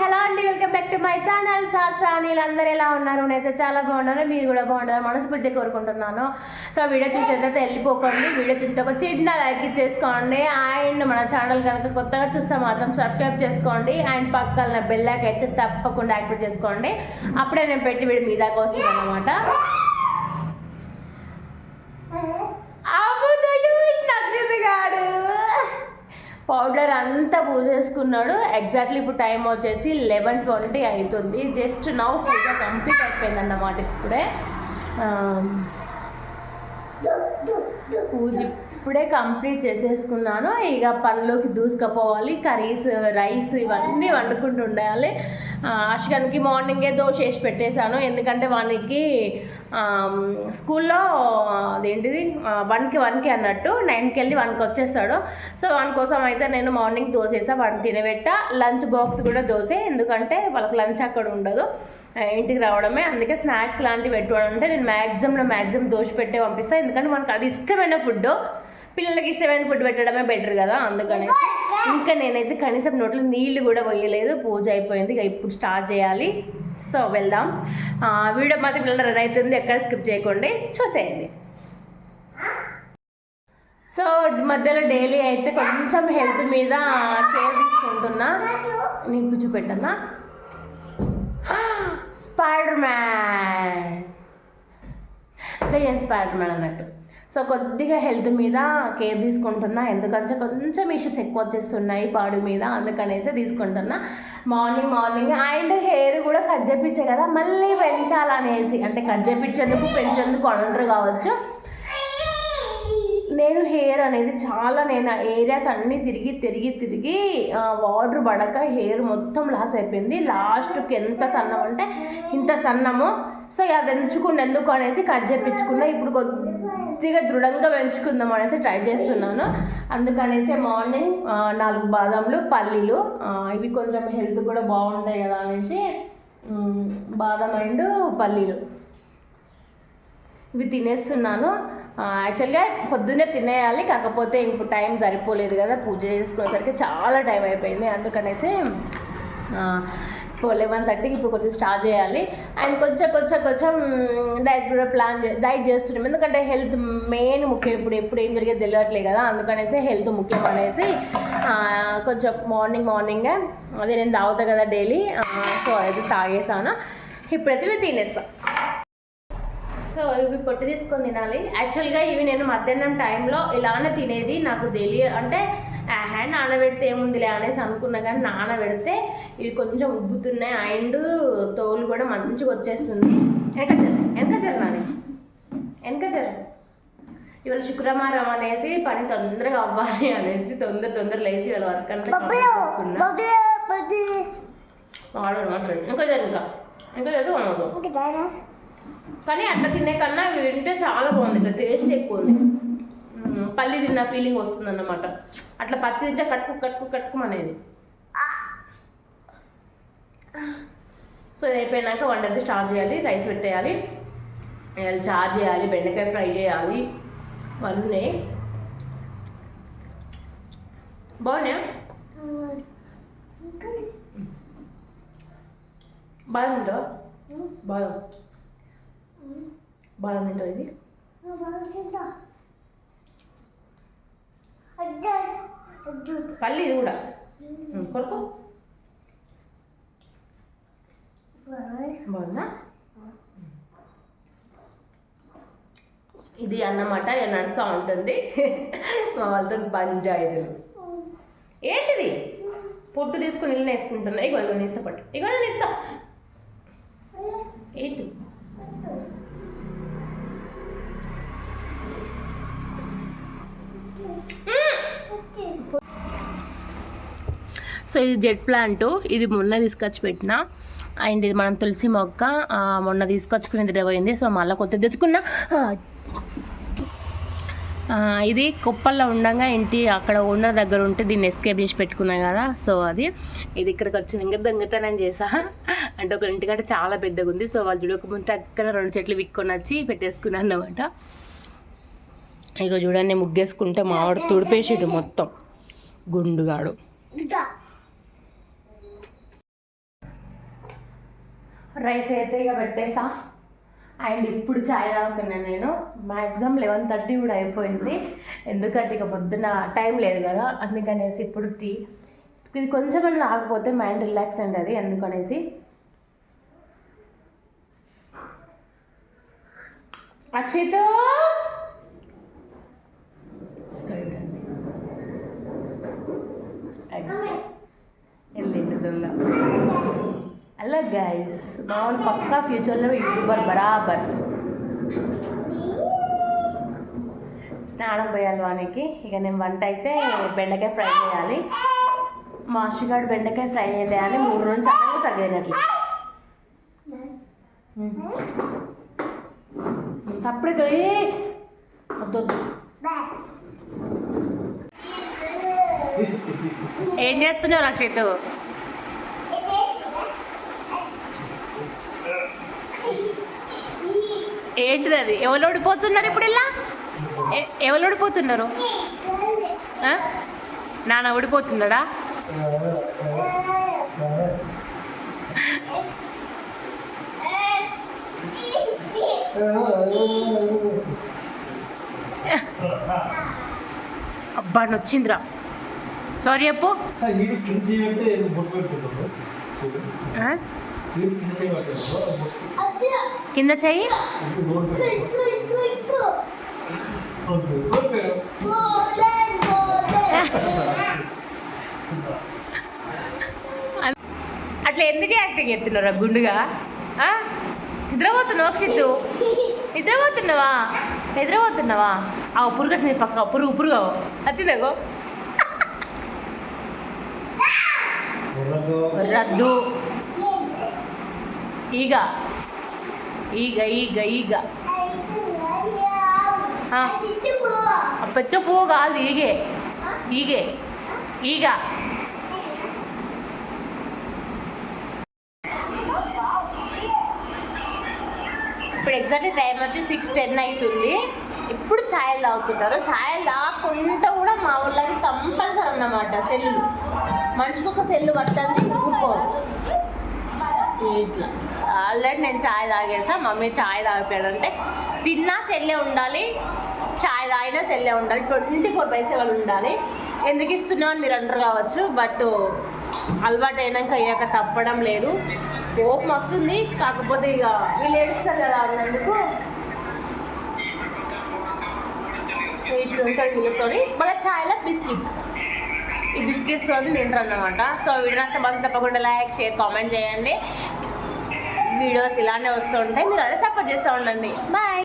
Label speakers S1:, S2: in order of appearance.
S1: Hello అండి welcome back to my channel. Shastra Anil అందరు ఎలా ఉన్నారు? నేనైతే చాలా బాగున్నాను. మీరు కూడా బాగున్నారు మనస్ఫూర్తిగా కోరుకుంటున్నాను. సో వీడియో చూసిన తర్వాత వెళ్ళిపోకండి. వీడియో చూసిన ఒక చిన్న లైక్ ఇచ్చేసుకోండి. అండ్ మన ఛానల్ కనుక కొత్తగా చూస్తే మాత్రం సబ్స్క్రైబ్ చేసుకోండి. అండ్ పక్కన బెల్లాక్ అయితే తప్పకుండా యాక్టివేట్ చేసుకోండి. అప్పుడే నేను పెట్టి వీడి మీ దాకా వస్తుంది అనమాట పౌడర్ అంతా పూసేసుకున్నాడు. ఎగ్జాక్ట్లీ ఇప్పుడు టైం వచ్చేసి లెవెన్ ట్వంటీ అవుతుంది జస్ట్ నౌ పూజ కంప్లీట్ అయిపోయింది అన్నమాట ఇప్పుడే పూజ ఇప్పుడే కంప్లీట్ చేసేసుకున్నాను. ఇక పనిలోకి దూసుకపోవాలి. కర్రీస్ రైస్ ఇవన్నీ వండుకుంటూ ఉండాలి. అశ్వన్కి మార్నింగే దోశ వేసి పెట్టేశాను. ఎందుకంటే వానికి స్కూల్లో అదేంటిది వన్కి వన్కి అన్నట్టు నైన్కి వెళ్ళి వన్కి వచ్చేస్తాడు. సో వన్ కోసం అయితే నేను మార్నింగ్ దోశ వేసా వాడిని తినబెట్ట. లంచ్ బాక్స్ కూడా దోశ ఎందుకంటే వాళ్ళకి లంచ్ అక్కడ ఉండదు. ఇంటికి రావడమే. అందుకే స్నాక్స్ లాంటివి పెట్టుకోవడం అంటే నేను మ్యాక్సిమంలో మ్యాక్సిమం దోశ పెట్టే పంపిస్తాను ఎందుకంటే మనకు అది ఇష్టమైన ఫుడ్ పిల్లలకి ఇష్టమైన ఫుడ్ పెట్టడమే బెటర్ కదా అందుకని. ఇంకా నేనైతే కనీసం నోట్లో నీళ్ళు కూడా పోయలేదు పూజ అయిపోయింది ఇక ఇప్పుడు స్టార్ట్ చేయాలి. సో వెళ్దాం. వీడియో మాత్రం పిల్లలు రన్ అవుతుంది ఎక్కడ స్కిప్ చేయకండి చూసేయండి. సో మధ్యలో డైలీ అయితే కొంచెం హెల్త్ మీద కేర్ తీసుకుంటున్నా. నీకు చూపెట్టన్నా స్పైడర్ మ్యాన్. స్పైడర్ మ్యాన్ అన్నట్టు. సో కొద్దిగా హెల్త్ మీద కేర్ తీసుకుంటున్నా. ఎందుకంటే కొంచెం ఇష్యూస్ ఎక్కువ వచ్చేస్తున్నాయి బాడీ మీద అందుకనేసి తీసుకుంటున్నా. మార్నింగ్ మార్నింగ్ అండ్ హెయిర్ కూడా కట్ చేపించే కదా మళ్ళీ పెంచాలనేసి. అంటే కట్ చేపించేందుకు పెంచేందుకు అనరు కావచ్చు. నేను హెయిర్ అనేది చాలా నేను ఏరియాస్ అన్నీ తిరిగి తిరిగి తిరిగి వాటర్ పడక హెయిర్ మొత్తం లాస్ అయిపోయింది. లాస్ట్కి ఎంత సన్నం అంటే ఇంత సన్నము. సో అది ఎంచుకునేందుకు అనేసి కట్ చేయించుకున్నా ఇప్పుడు పూర్తిగా దృఢంగా పెంచుకుందాం అనేసి ట్రై చేస్తున్నాను. అందుకనేసి మార్నింగ్ నాలుగు బాదంలు పల్లీలు ఇవి కొంచెం హెల్త్ కూడా బాగుంటాయి కదా అనేసి బాదం అండ్ పల్లీలు. ఇవి తినేస్తున్నాను. యాక్చువల్గా పొద్దున్నే తినేయాలి కాకపోతే ఇంకో టైం సరిపోలేదు కదా పూజ చేసుకునేసరికి చాలా టైం అయిపోయింది. అందుకనేసి లెవెన్ థర్టీకి ఇప్పుడు కొంచెం స్టార్ట్ చేయాలి. అండ్ కొంచెం కొంచెం కొంచెం డైట్ కూడా ప్లాన్ చే డైట్ చేస్తున్నాం ఎందుకంటే హెల్త్ మెయిన్ ముఖ్యం. ఇప్పుడు ఎప్పుడు ఏం జరిగేది తెలియట్లేదు కదా. అందుకనేసి హెల్త్ ముఖ్యం అనేసి కొంచెం మార్నింగ్ మార్నింగే అదే నేను తాగుతా కదా డైలీ. సో అదైతే తాగేసాను. ఇప్పుడైతే తినేస్తాను సో ఇవి పొట్టు తీసుకొని తినాలి. యాక్చువల్గా ఇవి నేను మధ్యాహ్నం టైంలో ఇలానే తినేది నాకు తెలియ అంటే ఆహా నానబెడితే ఏముందిలే అనేసి అనుకున్నా కానీ నానబెడితే ఇవి కొంచెం ఉబ్బుతున్నాయి. అండ్ తోలు కూడా మంచిగా వచ్చేస్తుంది. వెనక జర వెనక జర నాని. వెనక జర ఇవాళ శుక్రవారం అనేసి పని తొందరగా అవ్వాలి అనేసి తొందర తొందర లేచి ఇవాళ వర్క్ అంతా చేసుకున్నా. మాట్లాడు. ఇంకా. జర ఇంకా ఇంకా అనవద్దు కానీ అట్లా తినే కన్నా ఇవి తింటే చాలా బాగుంది. ఇట్లా టేస్ట్ ఎక్కువ ఉంది. పల్లి తిన్న ఫీలింగ్ వస్తుంది అన్నమాట అట్లా పచ్చి తింటే కట్టుకు కట్టుకు కట్టుకు అనేది సో ఇది అయిపోయినాక వంట అయితే స్టార్ట్ చేయాలి రైస్ పెట్టేయాలి. ఇవాళ చారు చేయాలి బెండకాయ ఫ్రై చేయాలి. అవన్నీ బాగున్నాయా? బాదం తింటావా? బాదం. బాదం తింటావు ఇది? పల్లి ఇది కూడా. కొరకు. బాగుందా? ఇది అన్నమాట ఇలా నడుస్తూ ఉంటుంది. మా వాళ్ళతో పంచాయతీలు ఏంటిది? పొట్టు తీసుకుని ఇల్లు వేసుకుంటున్నా. ఇగో ఇగో నేను ఇస్తా పట్టు. ఇగో నేను ఇస్తా ఏంటి? సో ఇది జెట్ ప్లాంట్. ఇది మొన్న తీసుకొచ్చి పెట్టిన. అండ్ ఇది మనం తులసి మొక్క మొన్న తీసుకొచ్చుకునేది పోయింది. సో మళ్ళీ కొత్త తెచ్చుకున్నా. ఇది కుప్పల్లో ఉండగా ఇంటి అక్కడ ఓనర్ దగ్గర ఉంటే దీన్ని ఎస్కేప్ చేసి పెట్టుకున్నాం కదా. సో అది ఇది ఇక్కడికి వచ్చింది. ఇంకా దొంగతనం చేసా. అంటే ఒక ఇంటికాడ చాలా పెద్దగా ఉంది. సో వాళ్ళు చూడకముందు అక్కడ రెండు చెట్లు విక్కొని వచ్చి పెట్టేసుకున్నాను అనమాట ఇక చూడండి ముగ్గేసుకుంటే మావాడు తుడిపేసిడు మొత్తం. గుండుగాడు. రైస్ అయితే ఇక పెట్టేసా. అండ్ ఇప్పుడు చాయ్ తాగుతున్నాను నేను. మ్యాక్సిమం లెవెన్ థర్టీ కూడా అయిపోయింది. ఎందుకంటే ఇక పొద్దున టైం లేదు కదా. అందుకనేసి ఇప్పుడు టీ. ఇది కొంచెం ఆగిపోతే మైండ్ రిలాక్స్ అండి అది అక్షితో! సైడ్ గైస్ మామూలు పక్కా ఫ్యూచర్లో యూట్యూబర్ బరాబర్. స్నానం పోయాలి వానికి. ఇక నేను వంట అయితే బెండకాయ ఫ్రై చేయాలి. మాషిగాడు బెండకాయ ఫ్రై చేయాలి మూడు రోజులు చాలా సరిగ్గా తినట్లు అప్పుడే వద్దు వద్దు. ఏం చేస్తున్నావు రక్షిత్? ఏంటిది అది? ఎవరు ఓడిపోతున్నారు ఇప్పుడు ఇలా? ఎవరు ఓడిపోతున్నారు? నాన్న ఓడిపోతున్నాడా? అబ్బా నొచ్చిందిరా. సారీ చెప్పు
S2: నీరు కింద
S1: చెయ్యి. అట్లా ఎందుకు యాక్టింగ్ ఎత్తున్నారా గుండుగా? నిద్రపోతున్నావా అక్షిత్తు నిద్రపోతున్నావా? నిద్రపోతున్నావా? ఆ పురుగు వచ్చింది పక్క పురుగు పురుగు వచ్చిందేగో రద్దు ఈగ. ఈగ ఈగ ఈగ పెద్ద పువ్వు కాదు ఈగే. ఈగే. ఈగ. ఇప్పుడు ఎగ్జాక్ట్లీ టైం వచ్చి సిక్స్ టెన్ అవుతుంది ఇప్పుడు ఛాయలు తాగుతున్నారు ఛాయలు తాగకుండా కూడా మా వాళ్ళకి కంపల్సరీ అన్నమాట సెల్లు. మనిషికి ఒక సెల్లు పట్టండి ఊరుకోరు. ఇట్లా. ఆల్రెడీ నేను ఛాయ్ తాగేసా మమ్మీ ఛాయ్ తాగిపోయాడంటే తిన్నా సెల్లే ఉండాలి ఛాయ్ తాగినా సెల్లే ఉండాలి ట్వంటీ ఫోర్ బై సెవెన్ ఉండాలి. ఎందుకు ఇస్తున్నామని మీరు అంటారు కావచ్చు బట్ అలవాటు అయినాక అయ్యాక తప్పడం లేదు. కోపం వస్తుంది కాకపోతే ఇక వీళ్ళు ఏడుస్తారు కదా అన్నందుకు. ఇట్లా ఉంటుంది వీళ్ళతోని. మళ్ళీ ఛాయ్లో బిస్కెట్స్. ఈ బిస్కెట్స్ తోటి తింటారు అనమాట సో వీడియో నష్టం మాత్రం తప్పకుండా లైక్ షేర్ కామెంట్ చేయండి. వీడియోస్ ఇలానే వస్తుంటాయి. మీరు అదే సపోర్ట్ చేస్తూ ఉండండి. బాయ్.